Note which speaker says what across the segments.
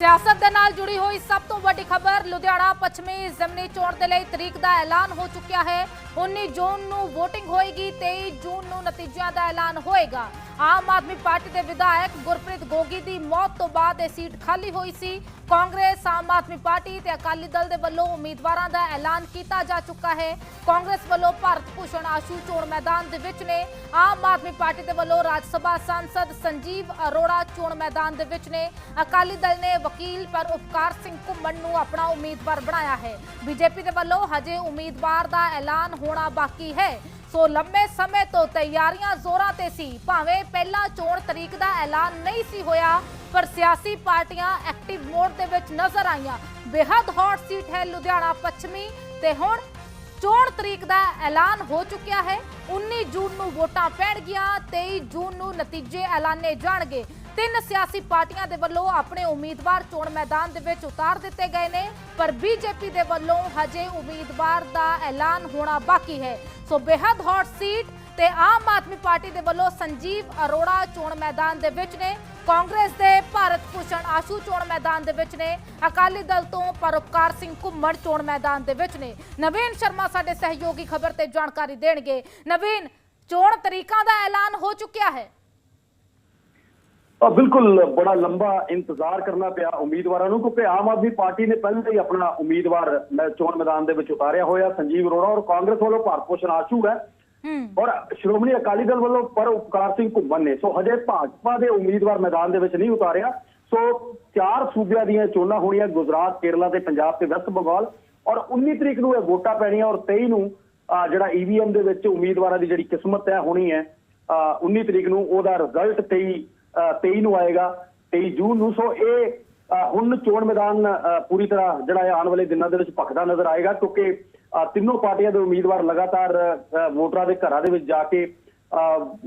Speaker 1: ਸਿਆਸਤ ਦੇ ਨਾਲ ਜੁੜੀ ਹੋਈ ਸਭ ਤੋਂ ਵੱਡੀ ਖਬਰ ਲੁਧਿਆਣਾ ਪੱਛਮੀ ਜ਼ਮਨੀ ਚੋਣ ਦੇ ਲਈ ਤਰੀਕ ਦਾ ਐਲਾਨ ਹੋ ਚੁੱਕਿਆ ਹੈ। 19 ਜੂਨ ਨੂੰ VOTING ਹੋਏਗੀ 23 ਜੂਨ ਨੂੰ ਨਤੀਜਿਆਂ ਦਾ ਐਲਾਨ ਹੋਏਗਾ। ਆਮ ਆਦਮੀ ਪਾਰਟੀ ਦੇ ਵਿਧਾਇਕ ਗੁਰਪ੍ਰੀਤ ਗੋਗੀ ਦੀ ਮੌਤ ਤੋਂ ਬਾਅਦ ਇਹ ਸੀਟ ਖਾਲੀ ਹੋਈ ਸੀ। ਕਾਂਗਰਸ, ਆਮ ਆਦਮੀ ਪਾਰਟੀ ਤੇ ਅਕਾਲੀ ਦਲ ਦੇ ਵੱਲੋਂ ਉਮੀਦਵਾਰਾਂ ਦਾ ਐਲਾਨ ਕੀਤਾ ਜਾ ਚੁੱਕਾ ਹੈ। ਕਾਂਗਰਸ ਵੱਲੋਂ ਭਾਰਤ ਭੂਸ਼ਣ ਆਸ਼ੂ ਚੋਣ ਮੈਦਾਨ ਦੇ ਵਿੱਚ ਨੇ। ਆਮ ਆਦਮੀ ਪਾਰਟੀ ਦੇ ਵੱਲੋਂ ਰਾਜ ਸਭਾ ਸੰਸਦ ਸੰਜੀਵ ਅਰੋੜਾ ਚੋਣ ਮੈਦਾਨ ਦੇ ਵਿੱਚ ਨੇ। ਅਕਾਲੀ ਦਲ ਨੇ ਵਕੀਲ ਪਰ ਉਪਕਾਰ ਸਿੰਘ ਘੁੰਮਣ ਨੂੰ ਆਪਣਾ ਉਮੀਦਵਾਰ ਬਣਾਇਆ ਹੈ। ਬੀਜੇਪੀ ਦੇ ਵੱਲੋਂ ਹਜੇ ਉਮੀਦਵਾਰ ਦਾ ਐਲਾਨ ਹੋਣਾ ਬਾਕੀ ਹੈ। ਸੋ ਲੰਬੇ ਸਮੇਂ ਤੋਂ ਤਿਆਰੀਆਂ ਜ਼ੋਰਾਂ ਤੇ ਸੀ। ਭਾਵੇਂ ਪਹਿਲਾਂ ਚੋਣ ਤਰੀਕ ਦਾ ਐਲਾਨ ਨਹੀਂ ਸੀ ਹੋਇਆ, ਪਰ ਸਿਆਸੀ ਪਾਰਟੀਆਂ ਐਕਟਿਵ ਮੋਡ ਦੇ ਵਿੱਚ ਨਜ਼ਰ ਆਈਆਂ। ਬੇहद ਹੌਟ ਸੀਟ ਹੈ ਲੁਧਿਆਣਾ ਪੱਛਮੀ ਤੇ ਹੁਣ ਚੋਣ ਤਰੀਕ ਦਾ ਐਲਾਨ ਹੋ ਚੁੱਕਿਆ ਹੈ। 19 ਜੂਨ ਨੂੰ ਵੋਟਾਂ ਪੈਣਗੀਆਂ 23 ਜੂਨ ਨੂੰ ਨਤੀਜੇ ਐਲਾਨੇ ਜਾਣਗੇ। ਤਿੰਨ ਸਿਆਸੀ ਪਾਰਟੀਆਂ ਦੇ ਵੱਲੋਂ ਆਪਣੇ ਉਮੀਦਵਾਰ ਚੋਣ ਮੈਦਾਨ ਦੇ ਵਿੱਚ ਉਤਾਰ ਦਿੱਤੇ ਗਏ ਨੇ, ਪਰ ਬੀਜੇਪੀ ਦੇ ਵੱਲੋਂ ਹਜੇ ਉਮੀਦਵਾਰ ਦਾ ਐਲਾਨ ਹੋਣਾ ਬਾਕੀ ਹੈ। ਸੋ ਬੇहद ਹੌਟ ਸੀਟ ਤੇ ਆਮ ਆਦਮੀ ਪਾਰਟੀ ਦੇ ਵੱਲੋਂ ਸੰਜੀਵ ਅਰੋੜਾ ਚੋਣ ਮੈਦਾਨ ਦੇ ਵਿੱਚ ਨੇ, ਕਾਂਗਰਸ ਦੇ ਭਾਰਤ ਭੂਸ਼ਣ ਆਸ਼ੂ ਚੋਣ ਮੈਦਾਨ ਦੇ ਵਿੱਚ ਨੇ, ਅਕਾਲੀ ਦਲ ਤੋਂ ਪਰਉਪਕਾਰ ਸਿੰਘ ਘੁੰਮਣ ਚੋਣ ਮੈਦਾਨ ਦੇ ਵਿੱਚ ਨੇ। ਨਵੀਨ ਸ਼ਰਮਾ ਸਾਡੇ ਸਹਿਯੋਗੀ ਖਬਰ ਤੇ ਜਾਣਕਾਰੀ ਦੇਣਗੇ। ਨਵੀਨ, ਚੋਣ ਤਰੀਕਾਂ ਦਾ ਐਲਾਨ ਹੋ ਚੁੱਕਿਆ ਹੈ।
Speaker 2: ਆ ਬਿਲਕੁਲ ਬੜਾ ਲੰਬਾ ਇੰਤਜ਼ਾਰ ਕਰਨਾ ਪਿਆ ਉਮੀਦਵਾਰਾਂ ਨੂੰ ਕਿਉਂਕਿ ਆਮ ਆਦਮੀ ਪਾਰਟੀ ਨੇ ਪਹਿਲਾਂ ਹੀ ਆਪਣਾ ਉਮੀਦਵਾਰ ਚੋਣ ਮੈਦਾਨ ਦੇ ਵਿੱਚ ਉਤਾਰਿਆ ਹੋਇਆ ਸੰਜੀਵ ਅਰੋੜਾ ਔਰ ਕਾਂਗਰਸ ਵੱਲੋਂ ਭਾਰਤ ਭੂਸ਼ਣ ਆਸ਼ੂ ਹੈ। ਔਰ ਸ਼੍ਰੋਮਣੀ ਅਕਾਲੀ ਦਲ ਵੱਲੋਂ ਪਰ ਉਪਕਾਰ ਸਿੰਘ ਘੁੰਮਣ ਨੇ। ਸੋ ਹਜੇ ਭਾਜਪਾ ਦੇ ਉਮੀਦਵਾਰ ਮੈਦਾਨ ਦੇ ਵਿੱਚ ਨਹੀਂ ਉਤਾਰਿਆ। ਸੋ ਚਾਰ ਸੂਬਿਆਂ ਦੀਆਂ ਚੋਣਾਂ ਹੋਣੀਆਂ ਗੁਜਰਾਤ ਕੇਰਲਾ ਤੇ ਪੰਜਾਬ ਤੇ ਵੈਸਟ ਬੰਗਾਲ। ਔਰ 19 ਤਰੀਕ ਨੂੰ ਇਹ ਵੋਟਾਂ ਪੈਣੀਆਂ ਔਰ 23 ਨੂੰ ਜਿਹੜਾ ਈਵੀਐਮ ਦੇ ਵਿੱਚ ਉਮੀਦਵਾਰਾਂ ਦੀ ਜਿਹੜੀ ਕਿਸਮਤ ਹੈ ਹੋਣੀ ਹੈ ਅਹ, 19 ਤਰੀਕ ਨੂੰ ਉਹਦਾ ਰਿਜ਼ਲਟ 23 ਅਹ, 23 ਨੂੰ ਆਏਗਾ 23 ਜੂਨ ਨੂੰ। ਸੋ ਇਹ ਹੁਣ ਚੋਣ ਮੈਦਾਨ ਪੂਰੀ ਤਰ੍ਹਾਂ ਜਿਹੜਾ ਹੈ ਆਉਣ ਵਾਲੇ ਦਿਨਾਂ ਦੇ ਵਿੱਚ ਭਖਦਾ ਨਜ਼ਰ ਆਏਗਾ ਕਿਉਂਕਿ ਤਿੰਨੋਂ ਪਾਰਟੀਆਂ ਦੇ ਉਮੀਦਵਾਰ ਲਗਾਤਾਰ ਵੋਟਰਾਂ ਦੇ ਘਰਾਂ ਦੇ ਵਿੱਚ ਜਾ ਕੇ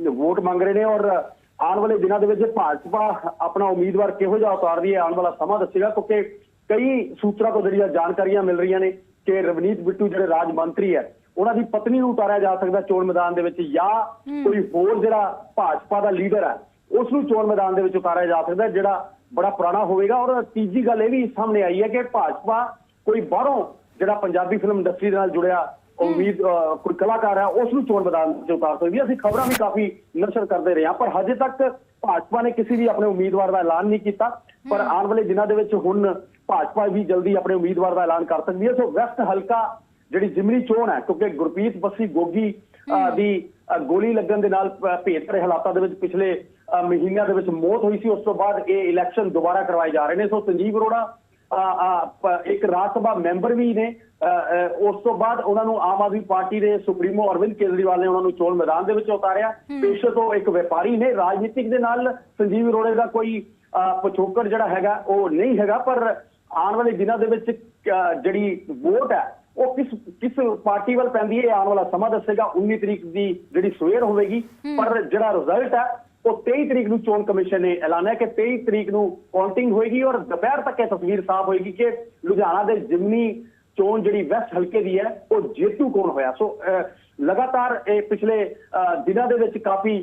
Speaker 2: ਵੋਟ ਮੰਗ ਰਹੇ ਨੇ ਔਰ ਆਉਣ ਵਾਲੇ ਦਿਨਾਂ ਦੇ ਵਿੱਚ ਭਾਜਪਾ ਆਪਣਾ ਉਮੀਦਵਾਰ ਕਿਹੋ ਜਿਹਾ ਉਤਾਰਦੀ ਹੈ ਆਉਣ ਵਾਲਾ ਸਮਾਂ ਦੱਸੇਗਾ ਕਿਉਂਕਿ ਕਈ ਸੂਤਰਾਂ ਤੋਂ ਜਿਹੜੀਆਂ ਜਾਣਕਾਰੀਆਂ ਮਿਲ ਰਹੀਆਂ ਨੇ ਕਿ ਰਵਨੀਤ ਬਿੱਟੂ ਜਿਹੜੇ ਰਾਜ ਮੰਤਰੀ ਹੈ ਉਹਨਾਂ ਦੀ ਪਤਨੀ ਨੂੰ ਉਤਾਰਿਆ ਜਾ ਸਕਦਾ ਚੋਣ ਮੈਦਾਨ ਦੇ ਵਿੱਚ ਜਾਂ ਕੋਈ ਹੋਰ ਜਿਹੜਾ ਭਾਜਪਾ ਦਾ ਲੀਡਰ ਹੈ ਉਸ ਨੂੰ ਚੋਣ ਮੈਦਾਨ ਦੇ ਵਿੱਚ ਉਤਾਰਿਆ ਜਾ ਸਕਦਾ ਜਿਹੜਾ ਬੜਾ ਪੁਰਾਣਾ ਹੋਵੇਗਾ। ਔਰ ਤੀਜੀ ਗੱਲ ਇਹ ਵੀ ਸਾਹਮਣੇ ਆਈ ਹੈ ਕਿ ਭਾਜਪਾ ਕੋਈ ਬਾਹਰੋਂ ਜਿਹੜਾ ਪੰਜਾਬੀ ਫਿਲਮ ਇੰਡਸਟਰੀ ਦੇ ਨਾਲ ਜੁੜਿਆ ਉਮੀਦ ਕੋਈ ਕਲਾਕਾਰ ਹੈ ਉਸ ਨੂੰ ਚੋਣ ਮੈਦਾਨ 'ਚ ਉਤਾਰ ਸਕਦੀ ਹੈ। ਅਸੀਂ ਖਬਰਾਂ ਵੀ ਕਾਫੀ ਨਸ਼ਰ ਕਰਦੇ ਰਹੇ ਹਾਂ ਪਰ ਹਜੇ ਤੱਕ ਭਾਜਪਾ ਨੇ ਕਿਸੇ ਵੀ ਆਪਣੇ ਉਮੀਦਵਾਰ ਦਾ ਐਲਾਨ ਨਹੀਂ ਕੀਤਾ। ਪਰ ਆਉਣ ਵਾਲੇ ਦਿਨਾਂ ਦੇ ਵਿੱਚ ਹੁਣ ਭਾਜਪਾ ਵੀ ਜਲਦੀ ਆਪਣੇ ਉਮੀਦਵਾਰ ਦਾ ਐਲਾਨ ਕਰ ਸਕਦੀ ਹੈ। ਸੋ ਵੈਸਟ ਹਲਕਾ ਜਿਹੜੀ ਜ਼ਿਮਨੀ ਚੋਣ ਹੈ ਕਿਉਂਕਿ ਗੁਰਪ੍ਰੀਤ ਬੱਸੀ ਗੋਗੀ ਦੀ ਗੋਲੀ ਲੱਗਣ ਦੇ ਨਾਲ ਅਹ, ਭੇਤ ਭਰੇ ਹਾਲਾਤਾਂ ਦੇ ਵਿੱਚ ਪਿਛਲੇ ਮਹੀਨਿਆਂ ਦੇ ਵਿੱਚ ਮੌਤ ਹੋਈ ਸੀ। ਉਸ ਤੋਂ ਬਾਅਦ ਇਹ ਇਲੈਕਸ਼ਨ ਦੁਬਾਰਾ ਕਰਵਾਏ ਜਾ ਰਹੇ ਨੇ। ਸੋ ਸੰਜੀਵ ਅਰੋੜਾ ਇੱਕ ਰਾਜ ਸਭਾ ਮੈਂਬਰ ਵੀ ਨੇ। ਉਸ ਤੋਂ ਬਾਅਦ ਉਹਨਾਂ ਨੂੰ ਆਮ ਆਦਮੀ ਪਾਰਟੀ ਦੇ ਸੁਪਰੀਮੋ ਅਰਵਿੰਦ ਕੇਜਰੀਵਾਲ ਨੇ ਉਹਨਾਂ ਨੂੰ ਚੋਣ ਮੈਦਾਨ ਦੇ ਵਿੱਚ ਉਤਾਰਿਆ। ਪੇਸ਼ੇ ਤੋਂ ਇੱਕ ਵਪਾਰੀ ਨੇ। ਰਾਜਨੀਤਿਕ ਦੇ ਨਾਲ ਸੰਜੀਵ ਅਰੋੜੇ ਦਾ ਕੋਈ ਅਹ, ਪਿਛੋਕੜ ਜਿਹੜਾ ਹੈਗਾ ਉਹ ਨਹੀਂ ਹੈਗਾ। ਪਰ ਆਉਣ ਵਾਲੇ ਦਿਨਾਂ ਦੇ ਵਿੱਚ ਜਿਹੜੀ ਵੋਟ ਹੈ ਉਹ ਕਿਸ ਕਿਸ ਪਾਰਟੀ ਵੱਲ ਪੈਂਦੀ ਹੈ ਇਹ ਆਉਣ ਵਾਲਾ ਸਮਾਂ ਦੱਸੇਗਾ। 19 ਤਰੀਕ ਦੀ ਜਿਹੜੀ ਸਵੇਰ ਹੋਵੇਗੀ। ਪਰ ਜਿਹੜਾ ਰਿਜ਼ਲਟ ਹੈ ਉਹ 23 ਤਰੀਕ ਨੂੰ ਚੋਣ ਕਮਿਸ਼ਨ ਨੇ ਐਲਾਨਿਆ ਕਿ 23 ਤਰੀਕ ਨੂੰ ਕਾਊਂਟਿੰਗ ਹੋਏਗੀ ਔਰ ਦੁਪਹਿਰ ਤੱਕ ਇਹ ਤਸਵੀਰ ਸਾਫ਼ ਹੋਏਗੀ ਕਿ ਲੁਧਿਆਣਾ ਦੇ ਜ਼ਿਮਨੀ ਚੋਣ ਜਿਹੜੀ ਵੈਸਟ ਹਲਕੇ ਦੀ ਹੈ ਉਹ ਜੇਤੂ ਕੌਣ ਹੋਇਆ? ਸੋ ਲਗਾਤਾਰ ਇਹ ਪਿਛਲੇ ਦਿਨਾਂ ਦੇ ਵਿੱਚ ਕਾਫੀ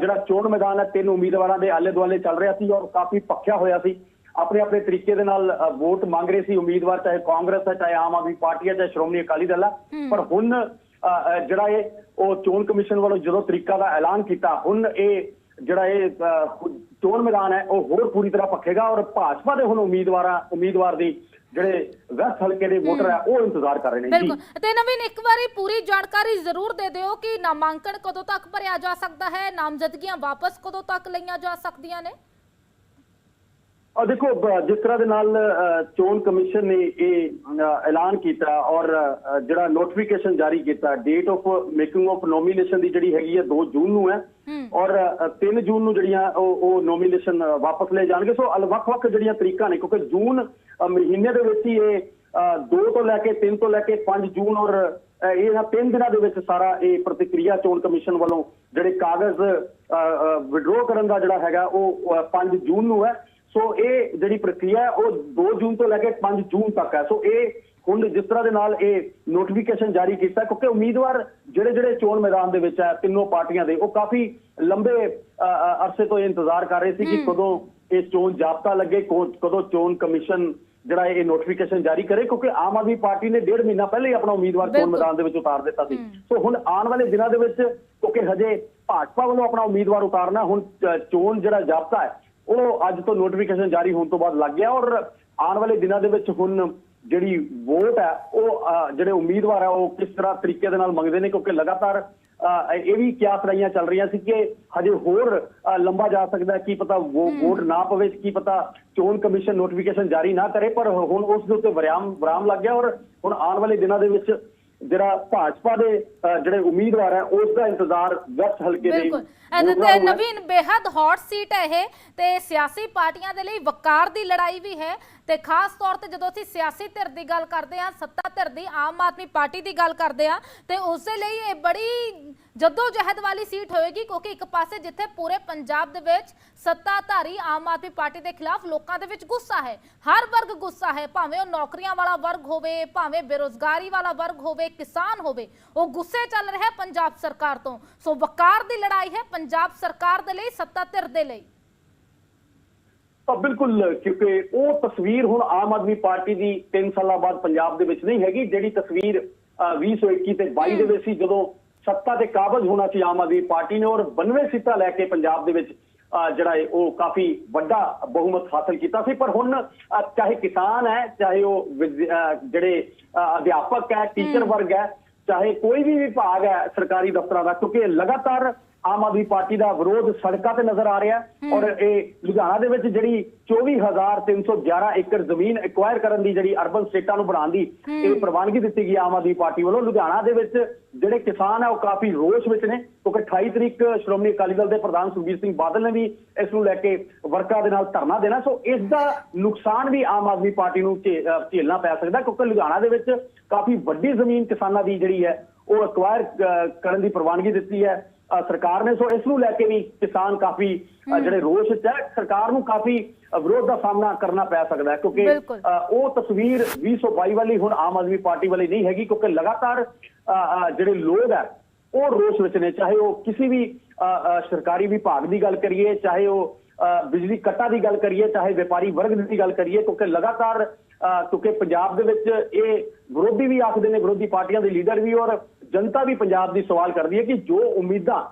Speaker 2: ਜਿਹੜਾ ਚੋਣ ਮੈਦਾਨ ਹੈ ਤਿੰਨ ਉਮੀਦਵਾਰਾਂ ਦੇ ਆਲੇ ਦੁਆਲੇ ਚੱਲ ਰਿਹਾ ਸੀ ਔਰ ਕਾਫੀ ਪੱਖਿਆ ਹੋਇਆ ਸੀ। ਆਪਣੇ ਆਪਣੇ ਤਰੀਕੇ ਦੇ ਨਾਲ ਵੋਟ ਮੰਗ ਰਹੇ ਸੀ ਉਮੀਦਵਾਰ ਚਾਹੇ ਕਾਂਗਰਸ ਹੈ ਚਾਹੇ ਆਮ ਆਦਮੀ ਪਾਰਟੀ ਹੈ ਚਾਹੇ ਸ਼੍ਰੋਮਣੀ ਅਕਾਲੀ ਦਲ ਹੈ। ਪਰ ਹੁਣ ਜਿਹੜਾ ਇਹ ਉਹ ਚੋਣ ਕਮਿਸ਼ਨ ਵੱਲੋਂ ਜਦੋਂ ਤਰੀਕਾ ਦਾ ਐਲਾਨ ਕੀਤਾ ਹੁਣ ਇਹ ਜਿਹੜਾ ਇਹ ਚੋਣ ਮੈਦਾਨ ਹੈ, ਉਹ ਹੋਰ ਪੂਰੀ ਤਰ੍ਹਾਂ ਪੱਖੇਗਾ ਔਰ ਭਾਜਪਾ ਦੇ ਹੁਣ ਉਮੀਦਵਾਰਾਂ, ਉਮੀਦਵਾਰ ਦੀ ਜਿਹੜੇ ਵੈਸਟ ਹਲਕੇ ਦੇ ਵੋਟਰ ਹੈ, ਉਹ ਇੰਤਜ਼ਾਰ ਕਰ ਰਹੇ ਨੇ।
Speaker 1: ਬਿਲਕੁਲ। ਤੇ ਨਵੀਨ, ਇੱਕ ਵਾਰੀ ਪੂਰੀ ਜਾਣਕਾਰੀ ਜ਼ਰੂਰ ਦੇ ਦਿਓ ਕਿ ਨਾਮਾਂਕਣ ਕਦੋਂ ਤੱਕ ਭਰਿਆ ਜਾ ਸਕਦਾ ਹੈ, ਨਾਮਜ਼ਦਗੀਆਂ ਵਾਪਸ ਕਦੋਂ ਤੱਕ ਲਈਆਂ ਜਾ ਸਕਦੀਆਂ ਨੇ?
Speaker 2: ਔਰ ਦੇਖੋ ਜਿਸ ਤਰ੍ਹਾਂ ਦੇ ਨਾਲ ਚੋਣ ਕਮਿਸ਼ਨ ਨੇ ਇਹ ਐਲਾਨ ਕੀਤਾ ਔਰ ਜਿਹੜਾ ਨੋਟੀਫਿਕੇਸ਼ਨ ਜਾਰੀ ਕੀਤਾ date of making of nomination ਦੀ ਜਿਹੜੀ ਹੈਗੀ ਹੈ 2 ਜੂਨ ਨੂੰ ਹੈ। ਔਰ 3 ਜੂਨ ਨੂੰ ਜਿਹੜੀਆਂ ਉਹ ਉਹ ਨੋਮੀਨੇਸ਼ਨ ਵਾਪਸ ਲਏ ਜਾਣਗੇ। ਸੋ ਵੱਖ-ਵੱਖ ਜਿਹੜੀਆਂ ਤਰੀਕਾਂ ਨੇ ਕਿਉਂਕਿ ਜੂਨ ਮਹੀਨੇ ਦੇ ਵਿੱਚ ਹੀ ਇਹ 2 ਤੋਂ ਲੈ ਕੇ 3 ਤੋਂ ਲੈ ਕੇ 5 ਜੂਨ ਔਰ ਇਹਨਾਂ ਤਿੰਨ ਦਿਨਾਂ ਦੇ ਵਿੱਚ ਸਾਰਾ ਇਹ ਪ੍ਰਤੀਕਿਰਿਆ ਚੋਣ ਕਮਿਸ਼ਨ ਵੱਲੋਂ ਜਿਹੜੇ ਕਾਗਜ਼ ਵਿਡਰੋ ਕਰਨ ਦਾ ਜਿਹੜਾ ਹੈਗਾ ਉਹ ਅ, 5 ਜੂਨ ਨੂੰ ਹੈ। ਸੋ ਇਹ ਜਿਹੜੀ ਪ੍ਰਕਿਰਿਆ ਹੈ ਉਹ 2 ਜੂਨ ਤੋਂ ਲੈ ਕੇ 5 ਜੂਨ ਤੱਕ ਹੈ। ਸੋ ਇਹ ਹੁਣ ਜਿਸ ਤਰ੍ਹਾਂ ਦੇ ਨਾਲ ਇਹ ਨੋਟੀਫਿਕੇਸ਼ਨ ਜਾਰੀ ਕੀਤਾ ਕਿਉਂਕਿ ਉਮੀਦਵਾਰ ਜਿਹੜੇ ਜਿਹੜੇ ਚੋਣ ਮੈਦਾਨ ਦੇ ਵਿੱਚ ਹੈ ਤਿੰਨੋਂ ਪਾਰਟੀਆਂ ਦੇ ਉਹ ਕਾਫੀ ਲੰਬੇ ਅਰਸੇ ਤੋਂ ਇੰਤਜ਼ਾਰ ਕਰ ਰਹੇ ਸੀ ਕਿ ਕਦੋਂ ਇਹ ਚੋਣ ਜਾਬਤਾ ਲੱਗੇ ਕਦੋਂ ਚੋਣ ਕਮਿਸ਼ਨ ਜਿਹੜਾ ਇਹ ਨੋਟੀਫਿਕੇਸ਼ਨ ਜਾਰੀ ਕਰੇ ਕਿਉਂਕਿ ਆਮ ਆਦਮੀ ਪਾਰਟੀ ਨੇ ਡੇਢ ਮਹੀਨਾ ਪਹਿਲੇ ਹੀ ਆਪਣਾ ਉਮੀਦਵਾਰ ਚੋਣ। ਮੈਦਾਨ ਦੇ ਵਿੱਚ ਉਤਾਰ ਦਿੱਤਾ ਸੀ। ਸੋ ਹੁਣ ਆਉਣ ਵਾਲੇ ਦਿਨਾਂ ਦੇ ਵਿੱਚ ਕਿਉਂਕਿ ਹਜੇ ਭਾਜਪਾ ਵੱਲੋਂ ਆਪਣਾ ਉਮੀਦਵਾਰ ਉਤਾਰਨਾ ਹੁਣ ਚੋਣ ਜਿਹੜਾ ਜਾਬਤਾ ਹੈ ਉਹ ਅੱਜ ਤੋਂ ਨੋਟੀਫਿਕੇਸ਼ਨ ਜਾਰੀ ਹੋਣ ਤੋਂ ਬਾਅਦ ਲੱਗ ਗਿਆ ਔਰ ਆਉਣ ਵਾਲੇ ਦਿਨਾਂ ਦੇ ਵਿੱਚ ਹੁਣ ਜਿਹੜੀ ਵੋਟ ਹੈ ਉਹ ਜਿਹੜੇ ਉਮੀਦਵਾਰ ਹੈ ਉਹ ਕਿਸ ਤਰ੍ਹਾਂ ਤਰੀਕੇ ਦੇ ਨਾਲ ਮੰਗਦੇ ਨੇ ਕਿਉਂਕਿ ਲਗਾਤਾਰ ਇਹ ਵੀ ਕਿਆਸ ਰਹੀਆਂ ਚੱਲ ਰਹੀਆਂ ਸੀ ਕਿ ਹਜੇ ਹੋਰ ਲੰਬਾ ਜਾ ਸਕਦਾ ਕੀ ਪਤਾ ਉਹ ਵੋਟ ਨਾ ਪਵੇ ਕੀ ਪਤਾ ਚੋਣ ਕਮਿਸ਼ਨ ਨੋਟੀਫਿਕੇਸ਼ਨ ਜਾਰੀ ਨਾ ਕਰੇ ਪਰ ਹੁਣ ਉਸ ਦੇ ਉੱਤੇ ਵਿਰਾਮ ਵਿਰਾਮ ਲੱਗ ਗਿਆ ਔਰ ਹੁਣ ਆਉਣ ਵਾਲੇ ਦਿਨਾਂ ਦੇ ਵਿੱਚ ਜਿਹੜਾ ਭਾਜਪਾ ਦੇ ਜਿਹੜੇ ਉਮੀਦਵਾਰ ਹੈ ਉਸ ਦਾ ਇੰਤਜ਼ਾਰ ਵੈਸਟ ਹਲਕੇ ਦੇ
Speaker 1: ਬਿਲਕੁਲ ਤੇ। ਨਵੀਨ ਬੇहद ਹੌਟ ਸੀਟ ਹੈ ਇਹ ਤੇ ਸਿਆਸੀ ਪਾਰਟੀਆਂ ਦੇ ਲਈ ਵਕਾਰ ਦੀ ਲੜਾਈ ਵੀ ਹੈ ਤੇ ਖਾਸ ਤੌਰ ਤੇ ਜਦੋਂ ਅਸੀਂ ਸਿਆਸੀ ਧਿਰ ਦੀ ਗੱਲ ਕਰਦੇ ਹਾਂ, ਸੱਤਾ ਧਿਰ ਦੀ ਆਮ ਆਦਮੀ ਪਾਰਟੀ ਦੀ ਗੱਲ ਕਰਦੇ ਹਾਂ, ਤੇ ਉਸ ਦੇ ਲਈ ਇਹ ਬੜੀ ਜੱਦੋ ਜਹਿਦ ਵਾਲੀ ਸੀਟ ਹੋਏਗੀ ਕਿਉਂਕਿ ਇੱਕ ਪਾਸੇ ਜਿੱਥੇ ਪੂਰੇ ਪੰਜਾਬ ਦੇ ਵਿੱਚ ਸੱਤਾਧਾਰੀ ਆਮ ਆਦਮੀ ਪਾਰਟੀ ਦੇ ਖਿਲਾਫ ਲੋਕਾਂ ਦੇ ਵਿੱਚ ਗੁੱਸਾ ਹੈ, ਹਰ ਵਰਗ ਗੁੱਸਾ ਹੈ, ਭਾਵੇਂ ਉਹ ਨੌਕਰੀਆਂ ਵਾਲਾ ਵਰਗ ਹੋਵੇ, ਭਾਵੇਂ ਬੇਰੋਜ਼ਗਾਰੀ ਵਾਲਾ ਵਰਗ ਹੋਵੇ, ਕਿਸਾਨ ਹੋਵੇ, ਉਹ ਗੁੱਸੇ ਚੱਲ ਰਿਹਾ ਪੰਜਾਬ ਸਰਕਾਰ ਤੋਂ। ਸੋ ਵਕਾਰ ਦੀ ਲੜਾਈ ਹੈ ਪੰਜਾਬ ਸਰਕਾਰ ਦੇ ਲਈ, ਸੱਤਾ ਧਿਰ ਦੇ ਲਈ।
Speaker 2: ਤਾਂ ਬਿਲਕੁਲ ਕਿਉਂਕਿ ਉਹ ਤਸਵੀਰ ਹੁਣ ਆਮ ਆਦਮੀ ਪਾਰਟੀ ਦੀ 3 ਸਾਲਾਂ ਬਾਅਦ ਪੰਜਾਬ ਦੇ ਵਿੱਚ ਨਹੀਂ ਹੈਗੀ ਜਿਹੜੀ ਤਸਵੀਰ ਅਹ, 2021 ਤੇ 22 ਦੇ ਵਿੱਚ ਸੀ ਜਦੋਂ ਸੱਤਾ ਤੇ ਕਾਬਜ਼ ਹੋਣਾ ਸੀ ਆਮ ਆਦਮੀ ਪਾਰਟੀ ਨੇ ਔਰ 92 ਸੀਟਾਂ ਲੈ ਕੇ ਪੰਜਾਬ ਦੇ ਵਿੱਚ ਜਿਹੜਾ ਹੈ ਉਹ ਕਾਫੀ ਵੱਡਾ ਬਹੁਮਤ ਹਾਸਲ ਕੀਤਾ ਸੀ। ਪਰ ਹੁਣ ਚਾਹੇ ਕਿਸਾਨ ਹੈ ਚਾਹੇ ਉਹ ਜਿਹੜੇ ਅਧਿਆਪਕ ਹੈ ਟੀਚਰ ਵਰਗ ਹੈ ਚਾਹੇ ਕੋਈ ਵੀ ਵਿਭਾਗ ਹੈ ਸਰਕਾਰੀ ਦਫ਼ਤਰਾਂ ਦਾ ਕਿਉਂਕਿ ਲਗਾਤਾਰ ਆਮ ਆਦਮੀ ਪਾਰਟੀ ਦਾ ਵਿਰੋਧ ਸੜਕਾਂ ਤੇ ਨਜ਼ਰ ਆ ਰਿਹਾ ਔਰ ਇਹ ਲੁਧਿਆਣਾ ਦੇ ਵਿੱਚ ਜਿਹੜੀ 24311 ਏਕੜ ਜ਼ਮੀਨ ਐਕਵਾਇਰ ਕਰਨ ਦੀ ਜਿਹੜੀ ਅਰਬਨ ਸਟੇਟਾਂ ਨੂੰ ਬਣਾਉਣ ਦੀ ਇਹ ਪ੍ਰਵਾਨਗੀ ਦਿੱਤੀ ਗਈ ਆਮ ਆਦਮੀ ਪਾਰਟੀ ਵੱਲੋਂ। ਲੁਧਿਆਣਾ ਦੇ ਵਿੱਚ ਜਿਹੜੇ ਕਿਸਾਨ ਆ ਉਹ ਕਾਫੀ ਰੋਸ਼ ਵਿੱਚ ਨੇ ਕਿਉਂਕਿ 28 ਤਰੀਕ ਸ਼੍ਰੋਮਣੀ ਅਕਾਲੀ ਦਲ ਦੇ ਪ੍ਰਧਾਨ ਸੁਖਬੀਰ ਸਿੰਘ ਬਾਦਲ ਨੇ ਵੀ ਇਸ ਨੂੰ ਲੈ ਕੇ ਵਰਕਰਾਂ ਦੇ ਨਾਲ ਧਰਨਾ ਦੇਣਾ। ਸੋ ਇਸ ਦਾ ਨੁਕਸਾਨ ਵੀ ਆਮ ਆਦਮੀ ਪਾਰਟੀ ਨੂੰ ਝੇਲਣਾ ਪੈ ਸਕਦਾ ਕਿਉਂਕਿ ਲੁਧਿਆਣਾ ਦੇ ਵਿੱਚ ਕਾਫੀ ਵੱਡੀ ਜ਼ਮੀਨ ਕਿਸਾਨਾਂ ਦੀ ਜਿਹੜੀ ਹੈ ਉਹ ਐਕਵਾਇਰ ਕਰਨ ਦੀ ਪ੍ਰਵਾਨਗੀ ਦਿੱਤੀ ਹੈ। ਸਰਕਾਰ ਨੇ ਸੋ ਇਸ ਨੂੰ ਲੈ ਕੇ ਵੀ ਕਿਸਾਨ ਕਾਫੀ ਜਿਹੜੇ ਰੋਸ਼ ਚ ਹੈ ਸਰਕਾਰ ਨੂੰ ਕਾਫੀ ਵਿਰੋਧ ਦਾ ਸਾਹਮਣਾ ਕਰਨਾ ਪੈ ਸਕਦਾ ਹੈ ਕਿਉਂਕਿ ਉਹ ਤਸਵੀਰ 2022 ਵਾਲੀ ਹੁਣ ਆਮ ਆਦਮੀ ਪਾਰਟੀ ਵਾਲੀ ਨਹੀਂ ਹੈਗੀ ਕਿਉਂਕਿ ਲਗਾਤਾਰ ਜਿਹੜੇ ਲੋਕ ਹੈ ਉਹ ਰੋਸ਼ ਵਿੱਚ ਨੇ ਚਾਹੇ ਉਹ ਕਿਸੇ ਵੀ ਸਰਕਾਰੀ ਵਿਭਾਗ ਦੀ ਗੱਲ ਕਰੀਏ ਚਾਹੇ ਉਹ ਬਿਜਲੀ ਕੱਟਾਂ ਦੀ ਗੱਲ ਕਰੀਏ ਚਾਹੇ ਵਪਾਰੀ ਵਰਗ ਦੀ ਗੱਲ ਕਰੀਏ ਕਿਉਂਕਿ ਲਗਾਤਾਰ ਕਿਉਂਕਿ ਪੰਜਾਬ ਦੇ ਵਿੱਚ ਇਹ ਵਿਰੋਧੀ ਵੀ ਆਖਦੇ ਨੇ ਵਿਰੋਧੀ ਪਾਰਟੀਆਂ ਦੇ ਲੀਡਰ ਵੀ ਔਰ ਜਨਤਾ ਵੀ ਪੰਜਾਬ ਦੀ ਸਵਾਲ ਕਰਦੀ ਹੈ ਕਿ ਜੋ ਉਮੀਦਾਂ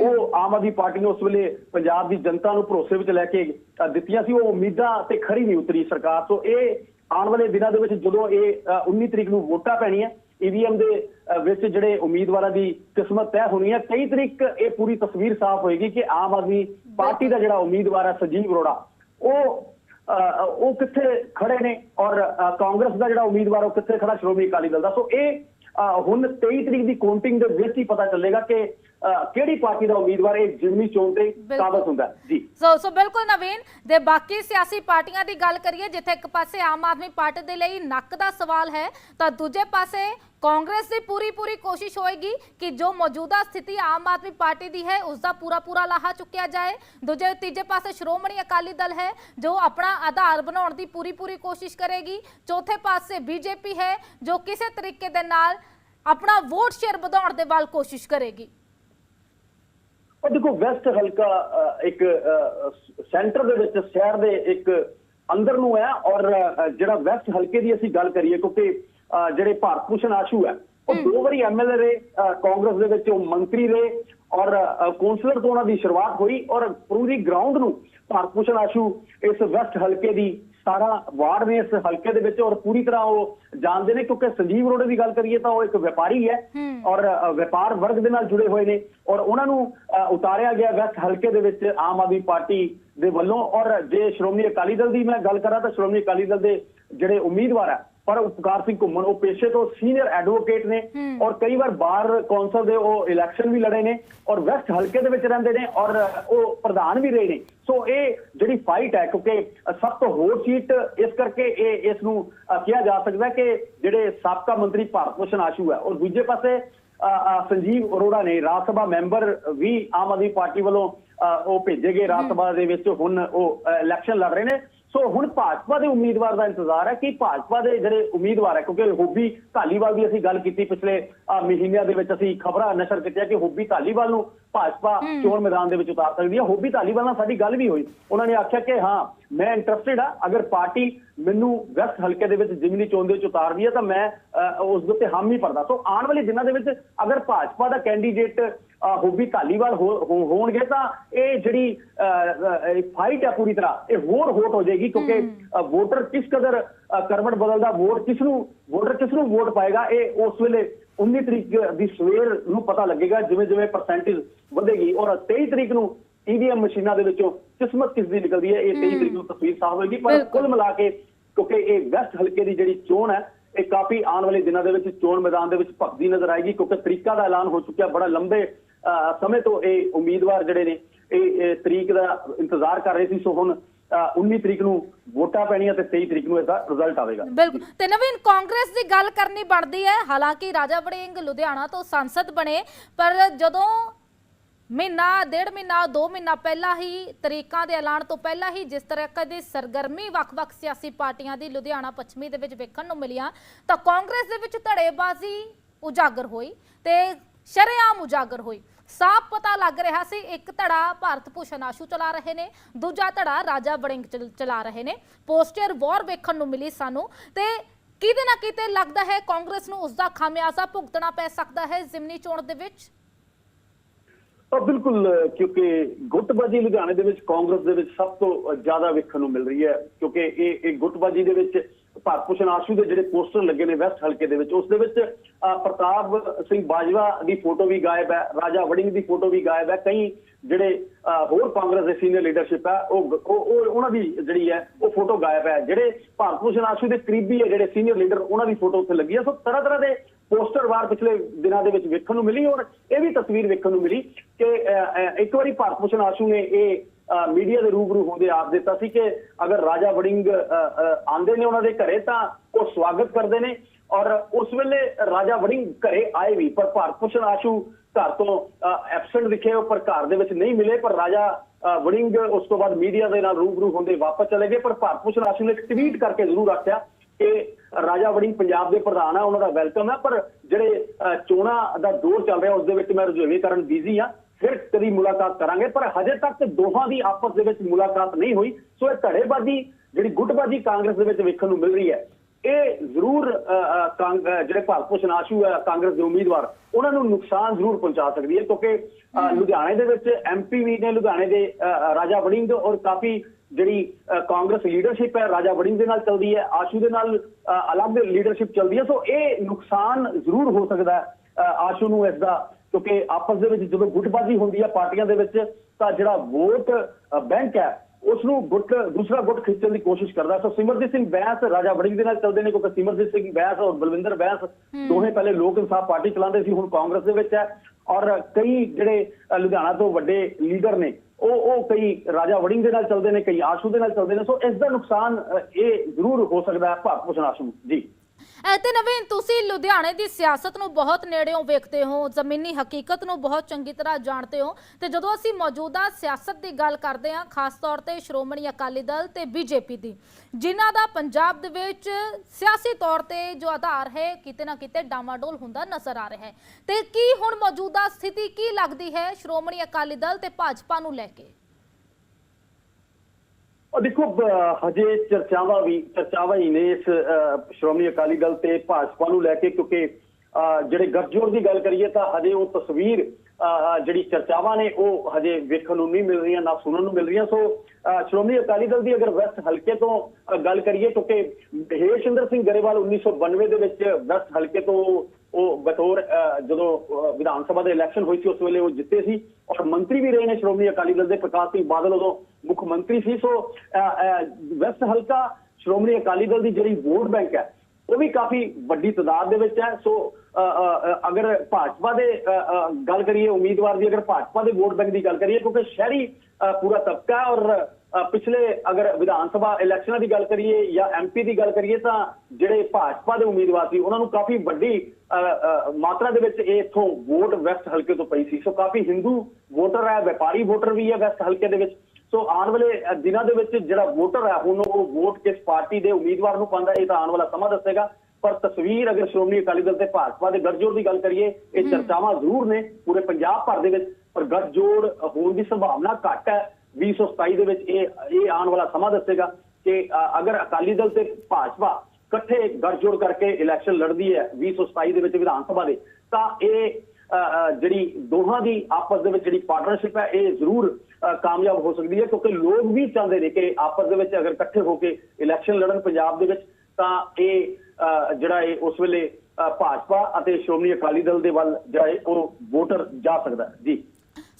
Speaker 2: ਉਹ ਆਮ ਆਦਮੀ ਪਾਰਟੀ ਨੇ ਉਸ ਵੇਲੇ ਪੰਜਾਬ ਦੀ ਜਨਤਾ ਨੂੰ ਭਰੋਸੇ ਵਿੱਚ ਲੈ ਕੇ ਦਿੱਤੀਆਂ ਸੀ ਉਹ ਉਮੀਦਾਂ ਤੇ ਖਰੀ ਨਹੀਂ ਉਤਰੀ ਸਰਕਾਰ। ਤੋਂ ਇਹ ਆਉਣ ਵਾਲੇ ਦਿਨਾਂ ਦੇ ਵਿੱਚ ਜਦੋਂ ਇਹ ਅ, 19 ਤਰੀਕ ਨੂੰ ਵੋਟਾਂ ਪੈਣੀਆਂ ਈਵੀਐਮ ਦੇ ਵਿੱਚ ਜਿਹੜੇ ਉਮੀਦਵਾਰਾਂ ਦੀ ਕਿਸਮਤ ਤੈਅ ਹੋਣੀ ਹੈ 23 ਤਰੀਕ ਇਹ ਪੂਰੀ ਤਸਵੀਰ ਸਾਫ਼ ਹੋਏਗੀ ਕਿ ਆਮ ਆਦਮੀ ਪਾਰਟੀ ਦਾ ਜਿਹੜਾ ਉਮੀਦਵਾਰ ਹੈ ਸੰਜੀਵ ਅਰੋੜਾ ਉਹ ਉਹ ਕਿੱਥੇ ਖੜੇ ਨੇ? ਔਰ ਕਾਂਗਰਸ ਦਾ ਜਿਹੜਾ ਉਮੀਦਵਾਰ ਉਹ ਕਿੱਥੇ ਖੜਾ? ਸ਼੍ਰੋਮਣੀ ਅਕਾਲੀ ਦਲ ਦਾ। ਸੋ ਇਹ ਹੁਣ 23 ਤਰੀਕ ਦੀ ਕਾਊਂਟਿੰਗ ਦੇ ਵਿੱਚ ਹੀ ਪਤਾ ਚੱਲੇਗਾ ਕਿ ਕਿਹੜੀ ਪਾਰਟੀ ਦਾ ਉਮੀਦਵਾਰ ਇਹ ਜਿਮਨੀ ਚੋਣ ਤੇ ਕਾਬਜ਼ ਹੁੰਦਾ। ਜੀ।
Speaker 1: ਸੋ ਸੋ ਬਿਲਕੁਲ ਨਵੀਨ ਦੇ ਬਾਕੀ ਸਿਆਸੀ ਪਾਰਟੀਆਂ ਦੀ ਗੱਲ ਕਰੀਏ ਜਿੱਥੇ ਇੱਕ ਪਾਸੇ ਆਮ ਆਦਮੀ ਪਾਰਟੀ ਦੇ ਲਈ ਨੱਕ ਦਾ ਸਵਾਲ ਹੈ ਤਾਂ ਦੂਜੇ ਪਾਸੇ ਕਾਂਗਰਸ ਦੀ ਪੂਰੀ ਪੂਰੀ ਕੋਸ਼ਿਸ਼ ਹੋਏਗੀ ਕਿ ਜੋ ਮੌਜੂਦਾ ਸਥਿਤੀ ਆਮ ਆਦਮੀ ਪਾਰਟੀ ਦੀ ਹੈ ਉਸ ਦਾ ਪੂਰਾ ਪੂਰਾ ਲਾਹਾ ਚੁੱਕਿਆ ਜਾਏ। ਦੂਜੇ ਤੀਜੇ ਪਾਸੇ ਸ਼੍ਰੋਮਣੀ ਅਕਾਲੀ ਦਲ ਹੈ, ਜੋ ਆਪਣਾ ਆਧਾਰ ਬਣਾਉਣ ਦੀ ਪੂਰੀ ਪੂਰੀ ਕੋਸ਼ਿਸ਼ ਕਰੇਗੀ। ਚੌਥੇ ਪਾਸੇ ਬੀਜੇਪੀ ਹੈ, ਜੋ ਕਿਸੇ ਤਰੀਕੇ ਦੇ ਨਾਲ ਆਪਣਾ ਵੋਟ ਸ਼ੇਅਰ ਵਧਾਉਣ ਦੇ ਵੱਲ ਕੋਸ਼ਿਸ਼ ਕਰੇਗੀ।
Speaker 2: ਉਹ ਦੇਖੋ, ਵੈਸਟ ਹਲਕਾ ਇੱਕ ਸੈਂਟਰ ਦੇ ਵਿੱਚ, ਸ਼ਹਿਰ ਦੇ ਇੱਕ ਅੰਦਰ ਨੂੰ ਹੈ ਔਰ ਜਿਹੜਾ ਵੈਸਟ ਹਲਕੇ ਦੀ ਅਸੀਂ ਗੱਲ ਕਰੀਏ, ਕਿਉਂਕਿ ਜਿਹੜੇ ਭਾਰਤ ਭੂਸ਼ਣ ਆਸ਼ੂ ਹੈ ਉਹ ਦੋ ਵਾਰੀ ਐਮਐਲਏ ਰਹੇ ਕਾਂਗਰਸ ਦੇ ਵਿੱਚ ਉਹ ਮੰਤਰੀ ਰਹੇ ਔਰ ਅ, ਕੌਂਸਲਰ ਤੋਂ ਉਹਨਾਂ ਦੀ ਸ਼ੁਰੂਆਤ ਹੋਈ ਔਰ ਪੂਰੀ ਗਰਾਊਂਡ ਨੂੰ ਭਾਰਤ ਭੂਸ਼ਣ ਆਸ਼ੂ ਇਸ ਵੈਸਟ ਹਲਕੇ ਦੀ ਸਾਰਾ ਵਾਰਡ ਨੇ ਇਸ ਹਲਕੇ ਦੇ ਵਿੱਚ ਔਰ ਪੂਰੀ ਤਰ੍ਹਾਂ ਉਹ ਜਾਣਦੇ ਨੇ ਕਿਉਂਕਿ ਸੰਜੀਵ ਅਰੋੜੇ ਦੀ ਗੱਲ ਕਰੀਏ ਤਾਂ ਉਹ ਇੱਕ ਵਪਾਰੀ ਹੈ ਔਰ ਵਪਾਰ ਵਰਗ ਦੇ ਨਾਲ ਜੁੜੇ ਹੋਏ ਨੇ ਔਰ ਉਹਨਾਂ ਨੂੰ ਉਤਾਰਿਆ ਗਿਆ ਵੈਸਟ ਹਲਕੇ ਦੇ ਵਿੱਚ ਆਮ ਆਦਮੀ ਪਾਰਟੀ ਦੇ ਵੱਲੋਂ ਔਰ ਜੇ ਸ਼੍ਰੋਮਣੀ ਅਕਾਲੀ ਦਲ ਦੀ ਮੈਂ ਗੱਲ ਕਰਾਂ ਤਾਂ ਸ਼੍ਰੋਮਣੀ ਅਕਾਲੀ ਦਲ ਦੇ ਜਿਹੜੇ ਉਮੀਦਵਾਰ ਹੈ ਪਰ ਉਪਕਾਰ ਸਿੰਘ ਘੁੰਮਣ ਉਹ ਪੇਸ਼ੇ ਤੋਂ ਸੀਨੀਅਰ ਐਡਵੋਕੇਟ ਨੇ ਔਰ ਕਈ ਵਾਰ ਬਾਰ ਕੌਂਸਲ ਦੇ ਉਹ ਇਲੈਕਸ਼ਨ ਵੀ ਲੜੇ ਨੇ ਔਰ ਵੈਸਟ ਹਲਕੇ ਦੇ ਵਿੱਚ ਰਹਿੰਦੇ ਨੇ ਔਰ ਉਹ ਪ੍ਰਧਾਨ ਵੀ ਰਹੇ ਨੇ। ਸੋ ਇਹ ਜਿਹੜੀ ਫਾਈਟ ਹੈ ਕਿਉਂਕਿ ਸਭ ਤੋਂ ਹੋਰ ਸੀਟ ਇਸ ਕਰਕੇ ਇਹ ਇਸ ਨੂੰ ਕਿਹਾ ਜਾ ਸਕਦਾ ਕਿ ਜਿਹੜੇ ਸਾਬਕਾ ਮੰਤਰੀ ਭਾਰਤ ਭੂਸ਼ਣ ਆਸ਼ੂ ਹੈ ਔਰ ਦੂਜੇ ਪਾਸੇ ਸੰਜੀਵ ਅਰੋੜਾ ਨੇ ਰਾਜ ਸਭਾ ਮੈਂਬਰ ਵੀ ਆਮ ਆਦਮੀ ਪਾਰਟੀ ਵੱਲੋਂ ਉਹ ਭੇਜੇ ਗਏ ਰਾਜ ਸਭਾ ਦੇ ਵਿੱਚ ਹੁਣ ਉਹ ਇਲੈਕਸ਼ਨ ਲੜ ਰਹੇ ਨੇ। ਸੋ ਹੁਣ ਭਾਜਪਾ ਦੇ ਉਮੀਦਵਾਰ ਦਾ ਇੰਤਜ਼ਾਰ ਹੈ ਕਿ ਭਾਜਪਾ ਦੇ ਜਿਹੜੇ ਉਮੀਦਵਾਰ ਹੈ ਕਿਉਂਕਿ ਹੋਬੀ ਧਾਲੀਵਾਲ ਦੀ ਅਸੀਂ ਗੱਲ ਕੀਤੀ ਪਿਛਲੇ ਮਹੀਨਿਆਂ ਦੇ ਵਿੱਚ ਅਸੀਂ ਖਬਰਾਂ ਨਸ਼ਰ ਕੀਤੀਆਂ ਕਿ ਹੋਬੀ ਧਾਲੀਵਾਲ ਨੂੰ ਭਾਜਪਾ ਚੋਣ ਮੈਦਾਨ ਦੇ ਵਿੱਚ ਉਤਾਰ ਸਕਦੀ ਹੈ। ਹੋਬੀ ਧਾਲੀਵਾਲ ਨਾਲ ਸਾਡੀ ਗੱਲ ਵੀ ਹੋਈ। ਉਹਨਾਂ ਨੇ ਆਖਿਆ ਕਿ ਹਾਂ ਮੈਂ ਇੰਟਰਸਟਿਡ ਆ ਅਗਰ ਪਾਰਟੀ ਮੈਨੂੰ ਵੈਸਟ ਹਲਕੇ ਦੇ ਵਿੱਚ ਜਿਮਨੀ ਚੋਣ ਦੇ ਵਿੱਚ ਉਤਾਰਦੀ ਹੈ ਤਾਂ ਮੈਂ ਉਸ ਦੇ ਉੱਤੇ ਹਾਮੀ ਭਰਦਾ। ਸੋ ਆਉਣ ਵਾਲੇ ਦਿਨਾਂ ਦੇ ਵਿੱਚ ਅਗਰ ਭਾਜਪਾ ਦਾ ਕੈਂਡੀਡੇਟ ਹੋਬੀ ਧਾਲੀਵਾਲ ਹੋਣਗੇ ਤਾਂ ਇਹ ਜਿਹੜੀ ਫਾਈਟ ਹੈ ਪੂਰੀ ਤਰ੍ਹਾਂ ਇਹ ਹੋਰ ਹੋਟ ਹੋ ਜਾਏਗੀ ਕਿਉਂਕਿ ਵੋਟਰ ਕਿਸ ਕਦਰ ਕਰਵਟ ਬਦਲਦਾ ਵੋਟ ਕਿਸ ਨੂੰ ਵੋਟਰ ਕਿਸ ਨੂੰ ਵੋਟ ਪਾਏਗਾ ਇਹ ਉਸ ਵੇਲੇ 19 ਤਰੀਕ ਦੀ ਸਵੇਰ ਨੂੰ ਪਤਾ ਲੱਗੇਗਾ ਜਿਵੇਂ ਜਿਵੇਂ ਪਰਸੈਂਟੇਜ ਵਧੇਗੀ ਔਰ 23 ਤਰੀਕ ਨੂੰ ਈਵੀਐਮ ਮਸ਼ੀਨਾਂ ਦੇ ਵਿੱਚੋਂ ਕਿਸਮਤ ਕਿਸ ਦੀ ਨਿਕਲਦੀ ਹੈ ਇਹ 23 ਤਰੀਕ ਨੂੰ ਤਸਵੀਰ ਸਾਫ਼ ਹੋਏਗੀ ਪਰ। ਕੁੱਲ ਮਿਲਾ ਕੇ ਕਿਉਂਕਿ ਇਹ ਵੈਸਟ ਹਲਕੇ ਦੀ ਜਿਹੜੀ ਚੋਣ ਹੈ ਇਹ ਕਾਫੀ ਆਉਣ ਵਾਲੇ ਦਿਨਾਂ ਦੇ ਵਿੱਚ ਚੋਣ ਮੈਦਾਨ ਦੇ ਵਿੱਚ ਭਖਦੀ ਨਜ਼ਰ ਆਏਗੀ ਕਿਉਂਕਿ ਤਰੀਕਾ ਦਾ ਐਲਾਨ ਹੋ ਚੁੱਕਿਆ ਬੜਾ ਲੰਬੇ ਸਮੇਂ ਤੋਂ ਇਹ ਉਮੀਦਵਾਰ ਜਿਹੜੇ ਨੇ, ਇਹ ਤਰੀਕ ਦਾ ਇੰਤਜ਼ਾਰ ਕਰ ਰਹੇ ਸੀ। ਸੋ ਹੁਣ 19 ਤਰੀਕ ਨੂੰ ਵੋਟਾਂ ਪੈਣੀਆਂ ਤੇ 23 ਤਰੀਕ ਨੂੰ ਇਹਦਾ ਰਿਜ਼ਲਟ ਆਵੇਗਾ।
Speaker 1: ਬਿਲਕੁਲ। ਤੇ ਨਵੀਨ ਕਾਂਗਰਸ ਦੀ ਗੱਲ ਕਰਨੀ ਬਣਦੀ ਹੈ। ਹਾਲਾਂਕਿ ਰਾਜਾ ਵੜਿੰਗ ਲੁਧਿਆਣਾ ਤੋਂ ਸੰਸਦ ਬਣੇ, ਪਰ ਜਦੋਂ ਮਹੀਨਾ, ਡੇਢ ਮਹੀਨਾ, ਦੋ ਮਹੀਨਾ ਪਹਿਲਾਂ ਹੀ, ਤਰੀਕਾਂ ਦੇ ਐਲਾਨ ਤੋਂ ਪਹਿਲਾਂ ਹੀ ਜਿਸ ਤਰ੍ਹਾਂ ਦੀ ਸਰਗਰਮੀ ਵੱਖ-ਵੱਖ ਸਿਆਸੀ ਪਾਰਟੀਆਂ ਦੀ ਲੁਧਿਆਣਾ ਪੱਛਮੀ ਦੇ ਵਿੱਚ ਵੇਖਣ ਨੂੰ ਮਿਲੀਆਂ, ਤਾਂ ਕਾਂਗਰਸ ਦੇ ਵਿੱਚ ਧੜੇਬਾਜ਼ੀ ਉਜਾਗਰ ਹੋਈ ਤੇ ਸ਼ਰੇਆਮ ਉਜਾਗਰ ਹੋਈ। ਸਾਫ਼ ਪਤਾ ਲੱਗ ਰਿਹਾ ਸੀ ਇੱਕ ਧੜਾ ਭਾਰਤ ਭੂਸ਼ਣ ਆਸ਼ੂ ਚਲਾ ਰਹੇ ਨੇ ਦੂਜਾ ਧੜਾ ਰਾਜਾ ਵੜਿੰਗ ਚਲ- ਚਲਾ ਰਹੇ ਨੇ। ਪੋਸਟਰ ਵਾਰ ਵੇਖਣ ਨੂੰ ਮਿਲੀ ਸਾਨੂੰ ਤੇ ਕਿਤੇ ਨਾ ਕਿਤੇ ਲੱਗਦਾ ਹੈ ਕਾਂਗਰਸ ਨੂੰ ਉਸ ਦਾ ਖਾਮਿਆਜ਼ਾ ਭੁਗਤਣਾ ਪੈ ਸਕਦਾ ਹੈ ਜ਼ਿਮਨੀ ਚੋਣ ਦੇ ਵਿੱਚ।
Speaker 2: ਤਾਂ ਬਿਲਕੁਲ ਅਹ, ਕਿਉਂਕਿ ਗੁੱਟਬਾਜੀ ਲੁਧਿਆਣੇ ਦੇ ਵਿੱਚ ਕਾਂਗਰਸ ਦੇ ਵਿੱਚ ਸਭ ਤੋਂ ਜ਼ਿਆਦਾ ਵੇਖਣ ਨੂੰ ਮਿਲ ਰਹੀ ਹੈ ਕਿਉਂਕਿ ਇਹ ਇਹ ਗੁੱਟਬਾਜੀ ਦੇ ਵਿੱਚ ਭਾਰਤ ਭੂਸ਼ਣ ਆਸ਼ੂ ਦੇ ਜਿਹੜੇ ਪੋਸਟਰ ਲੱਗੇ ਨੇ ਵੈਸਟ ਹਲਕੇ ਦੇ ਵਿੱਚ ਉਸ ਦੇ ਵਿੱਚ ਪ੍ਰਤਾਪ ਸਿੰਘ ਬਾਜਵਾ ਦੀ ਫੋਟੋ ਵੀ ਗਾਇਬ ਹੈ ਰਾਜਾ ਵੜਿੰਗ ਦੀ ਫੋਟੋ ਵੀ ਗਾਇਬ ਹੈ ਕਈ ਜਿਹੜੇ ਅਹ, ਹੋਰ ਕਾਂਗਰਸ ਦੇ ਸੀਨੀਅਰ ਲੀਡਰਸ਼ਿਪ ਹੈ ਉਹ ਉਹ ਉਹਨਾਂ ਦੀ ਜਿਹੜੀ ਹੈ ਉਹ ਫੋਟੋ ਗਾਇਬ ਹੈ। ਜਿਹੜੇ ਭਾਰਤ ਭੂਸ਼ਣ ਆਸ਼ੂ ਦੇ ਕਰੀਬੀ ਹੈ ਜਿਹੜੇ ਸੀਨੀਅਰ ਲੀਡਰ ਉਹਨਾਂ ਦੀ ਫੋਟੋ ਉੱਥੇ ਲੱਗੀ ਹੈ। ਸੋ ਤਰ੍ਹਾਂ ਤਰ੍ਹਾਂ ਦੇ ਪੋਸਟਰ ਵਾਰ ਪਿਛਲੇ ਦਿਨਾਂ ਦੇ ਵਿੱਚ ਵੇਖਣ ਨੂੰ ਮਿਲੀ ਔਰ ਇਹ ਵੀ ਤਸਵੀਰ ਵੇਖਣ ਨੂੰ ਮਿਲੀ ਕਿ ਅਹ, ਇੱਕ ਵਾਰੀ ਭਾਰਤ ਭੂਸ਼ਣ ਆਸ਼ੂ ਨੇ ਇਹ ਮੀਡੀਆ ਦੇ ਰੂਬਰੂ ਹੁੰਦੇ ਆਪ ਦਿੱਤਾ ਸੀ ਕਿ ਅਗਰ ਰਾਜਾ ਵੜਿੰਗ ਅਹ, ਆਉਂਦੇ ਨੇ ਉਹਨਾਂ ਦੇ ਘਰੇ ਤਾਂ ਉਹ ਸਵਾਗਤ ਕਰਦੇ ਨੇ ਔਰ ਉਸ ਵੇਲੇ ਰਾਜਾ ਵੜਿੰਗ ਘਰੇ ਆਏ ਵੀ ਪਰ ਭਾਰਤ ਭੂਸ਼ਣ ਆਸ਼ੂ ਘਰ ਤੋਂ ਐਬਸੈਂਟ ਦਿਖੇ ਪਰ ਘਰ ਦੇ ਵਿੱਚ ਨਹੀਂ ਮਿਲੇ ਪਰ ਰਾਜਾ ਵੜਿੰਗ ਉਸ ਤੋਂ ਬਾਅਦ ਮੀਡੀਆ ਦੇ ਨਾਲ ਰੂਬਰੂ ਹੁੰਦੇ ਵਾਪਸ ਚਲੇ ਗਏ ਪਰ ਭਾਰਤ ਭੂਸ਼ਣ ਆਸ਼ੂ ਨੇ ਇੱਕ ਟਵੀਟ ਕਰਕੇ ਜ਼ਰੂਰ ਆਖਿਆ ਕਿ ਰਾਜਾ ਵੜਿੰਗ ਪੰਜਾਬ ਦੇ ਪ੍ਰਧਾਨ ਆ ਉਹਨਾਂ ਦਾ ਵੈਲਕਮ ਹੈ ਪਰ ਜਿਹੜੇ ਅਹ, ਚੋਣਾਂ ਦਾ ਦੌਰ ਚੱਲ ਰਿਹਾ ਉਸ ਦੇ ਵਿੱਚ ਮੈਂ ਰੁਝੇਵੇਂ ਕਰਨ ਬਿਜ਼ੀ ਆ। ਫਿਰ ਕਦੀ ਮੁਲਾਕਾਤ ਕਰਾਂਗੇ ਪਰ ਹਜੇ ਤੱਕ ਦੋਹਾਂ ਦੀ ਆਪਸ ਦੇ ਵਿੱਚ ਮੁਲਾਕਾਤ ਨਹੀਂ ਹੋਈ। ਸੋ ਇਹ ਧੜੇਬਾਜ਼ੀ ਜਿਹੜੀ ਗੁੱਟਬਾਜ਼ੀ ਕਾਂਗਰਸ ਦੇ ਵਿੱਚ ਵੇਖਣ ਨੂੰ ਮਿਲ ਰਹੀ ਹੈ ਇਹ ਜ਼ਰੂਰ ਜਿਹੜੇ ਭਾਰਤ ਭੂਸ਼ਣ ਆਸ਼ੂ ਹੈ ਕਾਂਗਰਸ ਦੇ ਉਮੀਦਵਾਰ ਉਹਨਾਂ ਨੂੰ ਨੁਕਸਾਨ ਜ਼ਰੂਰ ਪਹੁੰਚਾ ਸਕਦੀ ਹੈ ਕਿਉਂਕਿ ਲੁਧਿਆਣੇ ਦੇ ਵਿੱਚ ਐਮਪੀ ਵੀ ਨੇ ਲੁਧਿਆਣੇ ਦੇ ਰਾਜਾ ਵੜਿੰਗ ਔਰ ਕਾਫੀ ਜਿਹੜੀ ਕਾਂਗਰਸ ਲੀਡਰਸ਼ਿਪ ਹੈ ਰਾਜਾ ਵੜਿੰਗ ਦੇ ਨਾਲ ਚੱਲਦੀ ਹੈ ਆਸ਼ੂ ਦੇ ਨਾਲ ਅਲੱਗ ਲੀਡਰਸ਼ਿਪ ਚੱਲਦੀ ਹੈ। ਸੋ ਇਹ ਨੁਕਸਾਨ ਜ਼ਰੂਰ ਹੋ ਸਕਦਾ ਹੈ ਆਸ਼ੂ ਨੂੰ ਇਸ ਦਾ ਕਿਉਂਕਿ ਆਪਸ ਦੇ ਵਿੱਚ ਜਦੋਂ ਗੁੱਟਬਾਜ਼ੀ ਹੁੰਦੀ ਹੈ ਪਾਰਟੀਆਂ ਦੇ ਵਿੱਚ ਤਾਂ ਜਿਹੜਾ ਵੋਟ ਬੈਂਕ ਹੈ ਉਸ ਨੂੰ ਗੁੱਟ ਦੂਸਰਾ ਗੁੱਟ ਖਿੱਚਣ ਦੀ ਕੋਸ਼ਿਸ਼ ਕਰਦਾ। ਸੋ ਸਿਮਰਜੀਤ ਸਿੰਘ ਬੈਂਸ ਰਾਜਾ ਵੜਿੰਗ ਦੇ ਨਾਲ ਚੱਲਦੇ ਨੇ ਕਿਉਂਕਿ ਸਿਮਰਜੀਤ ਸਿੰਘ ਬੈਂਸ ਔਰ ਬਲਵਿੰਦਰ ਬੈਂਸ ਦੋਹੇ ਪਹਿਲੇ ਲੋਕ ਇਨਸਾਫ ਪਾਰਟੀ ਚਲਾਉਂਦੇ ਸੀ ਹੁਣ ਕਾਂਗਰਸ ਦੇ ਵਿੱਚ ਹੈ। ਔਰ ਕਈ ਜਿਹੜੇ ਲੁਧਿਆਣਾ ਤੋਂ ਵੱਡੇ ਲੀਡਰ ਨੇ ਉਹ ਉਹ ਕਈ ਰਾਜਾ ਵੜਿੰਗ ਦੇ ਨਾਲ ਚੱਲਦੇ ਨੇ ਕਈ ਆਸ਼ੂ ਦੇ ਨਾਲ ਚੱਲਦੇ ਨੇ। ਸੋ ਇਸ ਦਾ ਨੁਕਸਾਨ ਇਹ ਜ਼ਰੂਰ ਹੋ ਸਕਦਾ ਹੈ ਭਾਰਤ ਭੂਸ਼ਣ ਆਸ਼ੂ ਜੀ।
Speaker 1: ਤੇ ਨਵੀਨ, ਤੁਸੀਂ ਲੁਧਿਆਣੇ ਦੀ ਸਿਆਸਤ ਨੂੰ ਬਹੁਤ ਨੇੜਿਓਂ ਵੇਖਦੇ ਹੋ, ਜ਼ਮੀਨੀ ਹਕੀਕਤ ਨੂੰ ਬਹੁਤ ਚੰਗੀ ਤਰ੍ਹਾਂ ਜਾਣਦੇ ਹੋ ਤੇ ਜਦੋਂ ਅਸੀਂ ਮੌਜੂਦਾ ਸਿਆਸਤ ਦੀ ਗੱਲ ਕਰਦੇ ਹਾਂ, ਖਾਸ ਤੌਰ ਤੇ ਸ਼੍ਰੋਮਣੀ ਅਕਾਲੀ ਦਲ ਤੇ ਬੀਜੇਪੀ ਦੀ, ਜਿਨ੍ਹਾਂ ਦਾ ਪੰਜਾਬ ਦੇ ਵਿੱਚ ਸਿਆਸੀ ਤੌਰ ਤੇ ਜੋ ਆਧਾਰ ਹੈ, ਕਿਤੇ ਨਾ ਕਿਤੇ ਡਾਮਾਡੋਲ ਹੁੰਦਾ ਨਜ਼ਰ ਆ ਰਿਹਾ ਹੈ। ਤੇ ਕੀ ਹੁਣ ਮੌਜੂਦਾ ਸਥਿਤੀ ਕੀ ਲੱਗਦੀ ਹੈ ਸ਼੍ਰੋਮਣੀ ਅਕਾਲੀ ਦਲ ਤੇ ਭਾਜਪਾ ਨੂੰ ਲੈ ਕੇ?
Speaker 2: ਦੇਖੋ ਹਜੇ ਚਰਚਾਵਾਂ ਵੀ ਚਰਚਾਵਾਂ ਹੀ ਨੇ ਇਸ ਸ਼੍ਰੋਮਣੀ ਅਕਾਲੀ ਦਲ ਤੇ ਭਾਜਪਾ ਨੂੰ ਲੈ ਕੇ ਕਿਉਂਕਿ ਅਹ, ਜਿਹੜੇ ਗੱਠਜੋੜ ਦੀ ਗੱਲ ਕਰੀਏ ਤਾਂ ਹਜੇ ਉਹ ਤਸਵੀਰ ਅਹ, ਜਿਹੜੀ ਚਰਚਾਵਾਂ ਨੇ ਉਹ ਹਜੇ ਵੇਖਣ ਨੂੰ ਨਹੀਂ ਮਿਲ ਰਹੀਆਂ ਨਾ ਸੁਣਨ ਨੂੰ ਮਿਲ ਰਹੀਆਂ। ਸੋ ਸ਼੍ਰੋਮਣੀ ਅਕਾਲੀ ਦਲ ਦੀ ਅਗਰ ਵੈਸਟ ਹਲਕੇ ਤੋਂ ਗੱਲ ਕਰੀਏ ਕਿਉਂਕਿ ਮਹੇਸ਼ਿੰਦਰ ਸਿੰਘ ਗਰੇਵਾਲ 1992 ਦੇ ਵਿੱਚ ਵੈਸਟ ਹਲਕੇ ਤੋਂ ਉਹ ਬਤੌਰ ਜਦੋਂ ਵਿਧਾਨ ਸਭਾ ਦੇ ਇਲੈਕਸ਼ਨ ਹੋਈ ਸੀ ਉਸ ਵੇਲੇ ਉਹ ਜਿੱਤੇ ਸੀ। ਔਰ ਮੰਤਰੀ ਵੀ ਰਹੇ ਨੇ ਸ਼੍ਰੋਮਣੀ ਅਕਾਲੀ ਦਲ ਦੇ ਪ੍ਰਕਾਸ਼ ਸਿੰਘ ਬਾਦਲ ਉਦੋਂ। ਮੁੱਖ ਮੰਤਰੀ ਸੀ ਸੋ ਵੈਸਟ ਹਲਕਾ ਸ਼੍ਰੋਮਣੀ ਅਕਾਲੀ ਦਲ ਦੀ ਜਿਹੜੀ ਵੋਟ ਬੈਂਕ ਹੈ ਉਹ ਵੀ ਕਾਫੀ ਵੱਡੀ ਤਾਦਾਦ ਦੇ ਵਿੱਚ ਹੈ। ਸੋ ਅਗਰ ਭਾਜਪਾ ਦੇ ਗੱਲ ਕਰੀਏ ਉਮੀਦਵਾਰ ਦੀ ਅਗਰ ਭਾਜਪਾ ਦੇ ਵੋਟ ਬੈਂਕ ਦੀ ਗੱਲ ਕਰੀਏ ਕਿਉਂਕਿ ਸ਼ਹਿਰੀ ਅਹ, ਪੂਰਾ ਤਬਕਾ ਹੈ ਔਰ ਪਿਛਲੇ ਅਗਰ ਵਿਧਾਨ ਸਭਾ ਇਲੈਕਸ਼ਨਾਂ ਦੀ ਗੱਲ ਕਰੀਏ ਜਾਂ ਐਮਪੀ ਦੀ ਗੱਲ ਕਰੀਏ ਤਾਂ ਜਿਹੜੇ ਭਾਜਪਾ ਦੇ ਉਮੀਦਵਾਰ ਸੀ ਉਹਨਾਂ ਨੂੰ ਕਾਫੀ ਵੱਡੀ ਅਹ, ਮਾਤਰਾ ਦੇ ਵਿੱਚ ਇਹ ਇਥੋਂ ਵੋਟ ਵੈਸਟ ਹਲਕੇ ਤੋਂ ਪਈ ਸੀ। ਸੋ ਕਾਫੀ ਹਿੰਦੂ ਵੋਟਰ ਹੈ ਵਪਾਰੀ ਵੋਟਰ ਵੀ ਹੈ ਵੈਸਟ ਹਲਕੇ ਦੇ ਵਿੱਚ। ਸੋ ਆਉਣ ਵਾਲੇ ਦਿਨਾਂ ਦੇ ਵਿੱਚ ਜਿਹੜਾ ਵੋਟਰ ਹੈ ਹੁਣ ਉਹ ਵੋਟ ਕਿਸ ਪਾਰਟੀ ਦੇ ਉਮੀਦਵਾਰ ਨੂੰ ਪਾਉਂਦਾ ਇਹ ਤਾਂ ਆਉਣ ਵਾਲਾ ਸਮਾਂ ਦੱਸੇਗਾ। ਪਰ ਤਸਵੀਰ ਅਗਰ ਸ਼੍ਰੋਮਣੀ ਅਕਾਲੀ ਦਲ ਤੇ ਭਾਜਪਾ ਦੇ ਗਠਜੋੜ ਦੀ ਗੱਲ ਕਰੀਏ ਇਹ ਚਰਚਾਵਾਂ ਜ਼ਰੂਰ ਨੇ ਪੂਰੇ ਪੰਜਾਬ ਭਰ ਦੇ ਵਿੱਚ ਪਰ ਗੱਠਜੋੜ ਹੋਣ ਦੀ ਸੰਭਾਵਨਾ ਘੱਟ ਹੈ। 2027 ਦੇ ਵਿੱਚ ਇਹ ਇਹ ਆਉਣ ਵਾਲਾ ਸਮਾਂ ਦੱਸੇਗਾ ਕਿ ਅਗਰ ਅਕਾਲੀ ਦਲ ਤੇ ਭਾਜਪਾ ਇਕੱਠੇ ਗੱਠਜੋੜ ਕਰਕੇ ਇਲੈਕਸ਼ਨ ਲੜਦੀ ਹੈ 2027 ਦੇ ਵਿੱਚ ਵਿਧਾਨ ਸਭਾ ਦੇ ਤਾਂ ਇਹ ਜਿਹੜੀ ਦੋਹਾਂ ਦੀ ਆਪਸ ਦੇ ਵਿੱਚ ਜਿਹੜੀ ਪਾਰਟਨਰਸ਼ਿਪ ਹੈ ਇਹ ਜ਼ਰੂਰ ਕਾਮਯਾਬ ਹੋ ਸਕਦੀ ਹੈ ਕਿਉਂਕਿ ਲੋਕ ਵੀ ਚਾਹੁੰਦੇ ਨੇ ਕਿ ਆਪਸ ਦੇ ਵਿੱਚ ਅਗਰ ਇਕੱਠੇ ਹੋ ਕੇ ਇਲੈਕਸ਼ਨ ਲੜਨ ਪੰਜਾਬ ਦੇ ਵਿੱਚ ਤਾਂ ਇਹ ਅ, ਜਿਹੜਾ ਇਹ ਉਸ ਵੇਲੇ ਭਾਜਪਾ ਅਤੇ ਸ਼੍ਰੋਮਣੀ ਅਕਾਲੀ ਦਲ ਦੇ ਵੱਲ ਜਿਹੜਾ ਇਹ ਉਹ ਵੋਟਰ ਜਾ ਸਕਦਾ ਜੀ।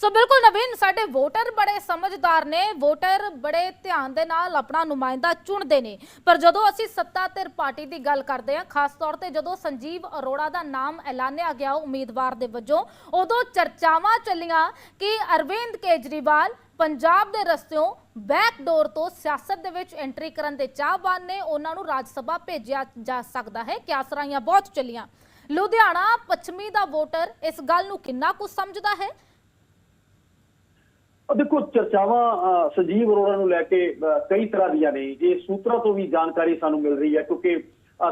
Speaker 1: ਸੋ ਬਿਲਕੁਲ ਨਵੀਨ, ਸਾਡੇ ਵੋਟਰ ਬੜੇ ਸਮਝਦਾਰ ਨੇ, ਵੋਟਰ ਬੜੇ ਧਿਆਨ ਦੇ ਨਾਲ ਆਪਣਾ ਨੁਮਾਇੰਦਾ ਚੁਣਦੇ ਨੇ। ਪਰ ਜਦੋਂ ਅਸੀਂ ਸੱਤਾ ਧਿਰ ਪਾਰਟੀ ਦੀ ਗੱਲ ਕਰਦੇ ਹਾਂ, ਖਾਸ ਤੌਰ ਤੇ ਜਦੋਂ ਸੰਜੀਵ ਅਰੋੜਾ ਦਾ ਨਾਮ ਐਲਾਨਿਆ ਗਿਆ ਉਮੀਦਵਾਰ ਦੇ ਵਜੋਂ, ਉਦੋਂ ਚਰਚਾਵਾਂ ਚੱਲੀਆਂ ਕਿ ਅਰਵਿੰਦ ਕੇਜਰੀਵਾਲ ਪੰਜਾਬ ਦੇ ਰਸਤਿਓਂ ਬੈਕ ਡੋਰ ਤੋਂ ਸਿਆਸਤ ਦੇ ਵਿੱਚ ਐਂਟਰੀ ਕਰਨ ਦੇ ਚਾਹਵਾਨ ਨੇ। ਉਹਨਾਂ ਨੂੰ ਰਾਜ ਸਭਾ ਭੇਜਿਆ ਜਾ ਸਕਦਾ ਹੈ। ਕਿਆਸਰਾਈਆਂ ਬਹੁਤ ਚੱਲੀਆਂ। ਲੁਧਿਆਣਾ ਪੱਛਮੀ ਦਾ ਵੋਟਰ ਇਸ ਗੱਲ ਨੂੰ ਕਿੰਨਾ ਕੁ ਸਮਝਦਾ ਹੈ?
Speaker 2: ਦੇਖੋ ਚਰਚਾਵਾਂ ਅਹ, ਸੰਜੀਵ ਅਰੋੜਾ ਨੂੰ ਲੈ ਕੇ ਕਈ ਤਰ੍ਹਾਂ ਦੀਆਂ ਨੇ। ਇਹ ਸੂਤਰਾਂ ਤੋਂ ਵੀ ਜਾਣਕਾਰੀ ਸਾਨੂੰ ਮਿਲ ਰਹੀ ਹੈ ਕਿਉਂਕਿ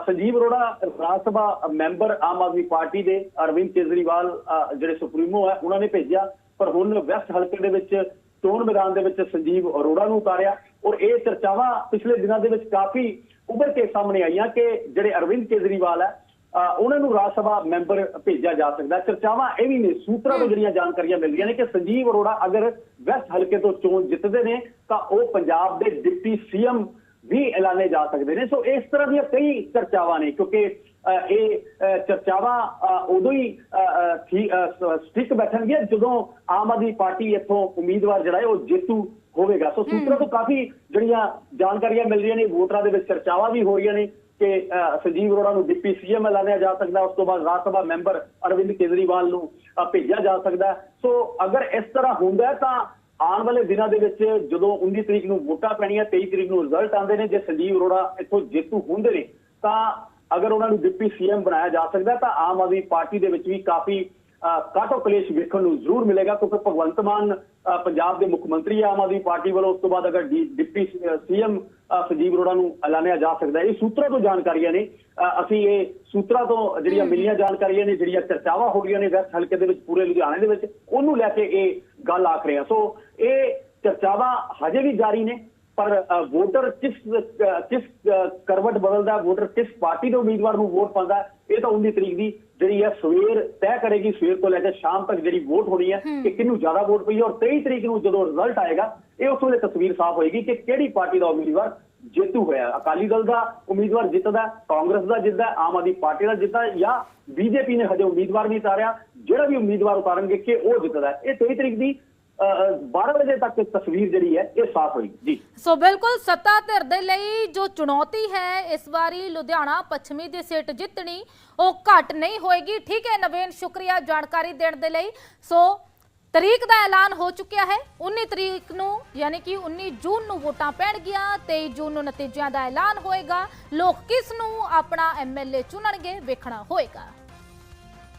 Speaker 2: ਸੰਜੀਵ ਅਰੋੜਾ ਰਾਜ ਸਭਾ ਮੈਂਬਰ ਆਮ ਆਦਮੀ ਪਾਰਟੀ ਦੇ ਅਰਵਿੰਦ ਕੇਜਰੀਵਾਲ ਜਿਹੜੇ ਸੁਪਰੀਮੋ ਹੈ ਉਹਨਾਂ ਨੇ ਭੇਜਿਆ। ਪਰ ਹੁਣ ਵੈਸਟ ਹਲਕੇ ਦੇ ਵਿੱਚ ਚੋਣ ਮੈਦਾਨ ਦੇ ਵਿੱਚ ਸੰਜੀਵ ਅਰੋੜਾ ਨੂੰ ਉਤਾਰਿਆ। ਔਰ ਇਹ ਚਰਚਾਵਾਂ ਪਿਛਲੇ ਦਿਨਾਂ ਦੇ ਵਿੱਚ ਕਾਫੀ ਉੱਭਰ ਕੇ ਸਾਹਮਣੇ ਆਈਆਂ ਕਿ ਜਿਹੜੇ ਅਰਵਿੰਦ ਕੇਜਰੀਵਾਲ ਹੈ ਉਹਨਾਂ ਨੂੰ ਰਾਜ ਸਭਾ ਮੈਂਬਰ ਭੇਜਿਆ ਜਾ ਸਕਦਾ। ਚਰਚਾਵਾਂ ਇਹ ਵੀ ਨੇ ਸੂਤਰਾਂ ਤੋਂ ਜਿਹੜੀਆਂ ਜਾਣਕਾਰੀਆਂ ਮਿਲਦੀਆਂ ਨੇ ਕਿ ਸੰਜੀਵ ਅਰੋੜਾ ਅਗਰ ਵੈਸਟ ਹਲਕੇ ਤੋਂ ਚੋਣ ਜਿੱਤਦੇ ਨੇ ਤਾਂ ਉਹ ਪੰਜਾਬ ਦੇ ਡਿਪਟੀ ਸੀਐਮ ਵੀ ਐਲਾਨੇ ਜਾ ਸਕਦੇ ਨੇ। ਸੋ ਇਸ ਤਰ੍ਹਾਂ ਦੀਆਂ ਕਈ ਚਰਚਾਵਾਂ ਨੇ ਕਿਉਂਕਿ ਇਹ ਚਰਚਾਵਾਂ ਉਦੋਂ ਹੀ ਸਟਿਕ ਬੈਠਣਗੀਆਂ ਜਦੋਂ ਆਮ ਆਦਮੀ ਪਾਰਟੀ ਇੱਥੋਂ ਉਮੀਦਵਾਰ ਜਿਹੜਾ ਹੈ ਉਹ ਜੇਤੂ ਹੋਵੇਗਾ। ਸੋ ਸੂਤਰਾਂ ਤੋਂ ਕਾਫੀ ਜਿਹੜੀਆਂ ਜਾਣਕਾਰੀਆਂ ਮਿਲ ਰਹੀਆਂ ਨੇ ਵੋਟਰਾਂ ਦੇ ਵਿੱਚ ਚਰਚਾਵਾਂ ਵੀ ਹੋ ਰਹੀਆਂ ਨੇ। ਕਿ ਅਹ, ਸੰਜੀਵ ਅਰੋੜਾ ਨੂੰ ਡਿਪਟੀ ਸੀਐਮ ਐਲਾਨਿਆ ਜਾ ਸਕਦਾ ਉਸ ਤੋਂ ਬਾਅਦ ਰਾਜ ਸਭਾ ਮੈਂਬਰ ਅਰਵਿੰਦ ਕੇਜਰੀਵਾਲ ਨੂੰ ਭੇਜਿਆ ਜਾ ਸਕਦਾ। ਸੋ ਅਗਰ ਇਸ ਤਰ੍ਹਾਂ ਹੁੰਦਾ ਤਾਂ ਆਉਣ ਵਾਲੇ ਦਿਨਾਂ ਦੇ ਵਿੱਚ ਜਦੋਂ 19 ਤਰੀਕ ਨੂੰ ਵੋਟਾਂ ਪੈਣੀਆਂ 23 ਤਰੀਕ ਨੂੰ ਰਿਜ਼ਲਟ ਆਉਂਦੇ ਨੇ ਜੇ ਸੰਜੀਵ ਅਰੋੜਾ ਇੱਥੋਂ ਜੇਤੂ ਹੁੰਦੇ ਨੇ ਤਾਂ ਅਗਰ ਉਹਨਾਂ ਨੂੰ ਡਿਪਟੀ ਸੀਐਮ ਬਣਾਇਆ ਜਾ ਸਕਦਾ ਤਾਂ ਆਮ ਆਦਮੀ ਪਾਰਟੀ ਦੇ ਵਿੱਚ ਵੀ ਕਾਫੀ ਕਾਟੋ ਕਲੇਸ਼ ਵੇਖਣ ਨੂੰ ਜ਼ਰੂਰ ਮਿਲੇਗਾ ਕਿਉਂਕਿ ਭਗਵੰਤ ਮਾਨ ਪੰਜਾਬ ਦੇ ਮੁੱਖ ਮੰਤਰੀ ਆ ਆਮ ਆਦਮੀ ਪਾਰਟੀ ਵੱਲੋਂ ਉਸ ਤੋਂ ਬਾਅਦ ਅਗਰ ਡਿਪਟੀ ਸੀਐਮ ਸੰਜੀਵ ਅਰੋੜਾ ਨੂੰ ਐਲਾਨਿਆ ਜਾ ਸਕਦਾ ਹੈ। ਇਹ ਸੂਤਰਾਂ ਤੋਂ ਜਾਣਕਾਰੀਆਂ ਨੇ। ਅਸੀਂ ਇਹ ਸੂਤਰਾਂ ਤੋਂ ਜਿਹੜੀਆਂ ਮਿਲੀਆਂ ਜਾਣਕਾਰੀਆਂ ਨੇ ਜਿਹੜੀਆਂ ਚਰਚਾਵਾਂ ਹੋ ਰਹੀਆਂ ਨੇ ਵੈਸਟ ਹਲਕੇ ਦੇ ਵਿੱਚ ਪੂਰੇ ਲੁਧਿਆਣੇ ਦੇ ਵਿੱਚ ਉਹਨੂੰ ਲੈ ਕੇ ਇਹ ਗੱਲ ਆਖ ਰਹੇ ਆ। ਸੋ ਇਹ ਚਰਚਾਵਾਂ ਹਜੇ ਵੀ ਜਾਰੀ ਨੇ। ਪਰ ਵੋਟਰ ਕਿਸ ਕਿਸ ਕਰਵਟ ਬਦਲਦਾ ਵੋਟਰ ਕਿਸ ਪਾਰਟੀ ਦੇ ਉਮੀਦਵਾਰ ਨੂੰ ਵੋਟ ਪਾਉਂਦਾ ਇਹ ਤਾਂ 19 ਤਰੀਕ ਦੀ ਜਿਹੜੀ ਹੈ ਸਵੇਰ ਤੈਅ ਕਰੇਗੀ ਸਵੇਰ ਤੋਂ ਲੈ ਕੇ ਸ਼ਾਮ ਤੱਕ ਜਿਹੜੀ ਵੋਟ ਹੋਣੀ ਹੈ ਕਿ ਕਿਹਨੂੰ ਜ਼ਿਆਦਾ ਵੋਟ ਪਈ ਔਰ 23 ਤਰੀਕ ਨੂੰ ਜਦੋਂ ਰਿਜ਼ਲਟ ਆਏਗਾ ਇਹ ਉਸ ਵੇਲੇ ਤਸਵੀਰ ਸਾਫ਼ ਹੋਏਗੀ ਕਿ ਕਿਹੜੀ ਪਾਰਟੀ ਦਾ ਉਮੀਦਵਾਰ ਜੇਤੂ ਹੋਇਆ। ਅਕਾਲੀ ਦਲ ਦਾ ਉਮੀਦਵਾਰ ਜਿੱਤਦਾ ਕਾਂਗਰਸ ਦਾ ਜਿੱਤਦਾ ਆਮ ਆਦਮੀ ਪਾਰਟੀ ਦਾ ਜਿੱਤਦਾ ਜਾਂ ਬੀਜੇਪੀ ਨੇ ਹਜੇ ਉਮੀਦਵਾਰ ਨਹੀਂ ਉਤਾਰਿਆ ਜਿਹੜਾ ਵੀ ਉਮੀਦਵਾਰ ਉਤਾਰਨਗੇ ਕਿ ਉਹ ਜਿੱਤਦਾ। ਇਹ 23 ਤਰੀਕ ਦੀ 12 ਵਜੇ ਤੱਕ ਤਸਵੀਰ ਜਿਹੜੀ ਹੈ ਇਹ ਸਾਫ਼ ਹੋਏਗੀ ਜੀ
Speaker 1: ਸੋ ਬਿਲਕੁਲ ਸੱਤਾ ਧਿਰ ਦੇ ਲਈ ਜੋ ਚੁਣੌਤੀ ਹੈ ਇਸ ਵਾਰੀ ਲੁਧਿਆਣਾ ਪੱਛਮੀ ਦੀ ਸੀਟ ਜਿੱਤਣੀ ਉਹ ਘੱਟ ਨਹੀਂ ਹੋਏਗੀ ਠੀਕ ਹੈ ਨਵੇਨ ਸ਼ੁਕਰੀਆ ਜਾਣਕਾਰੀ ਦੇਣ ਦੇ ਲਈ ਸੋ ਤਰੀਕ ਦਾ ਐਲਾਨ ਹੋ ਚੁੱਕਿਆ ਹੈ 19 ਤਰੀਕ ਨੂੰ ਯਾਨੀ ਕਿ 19 ਜੂਨ ਨੂੰ ਵੋਟਾਂ ਪੈਣਗੀਆਂ 23 ਜੂਨ ਨੂੰ ਨਤੀਜਿਆਂ ਦਾ ਐਲਾਨ ਹੋਏਗਾ ਲੋਕ ਕਿਸ ਨੂੰ ਆਪਣਾ ਐਮਐਲਏ ਚੁਣਨਗੇ ਵੇਖਣਾ ਹੋਏਗਾ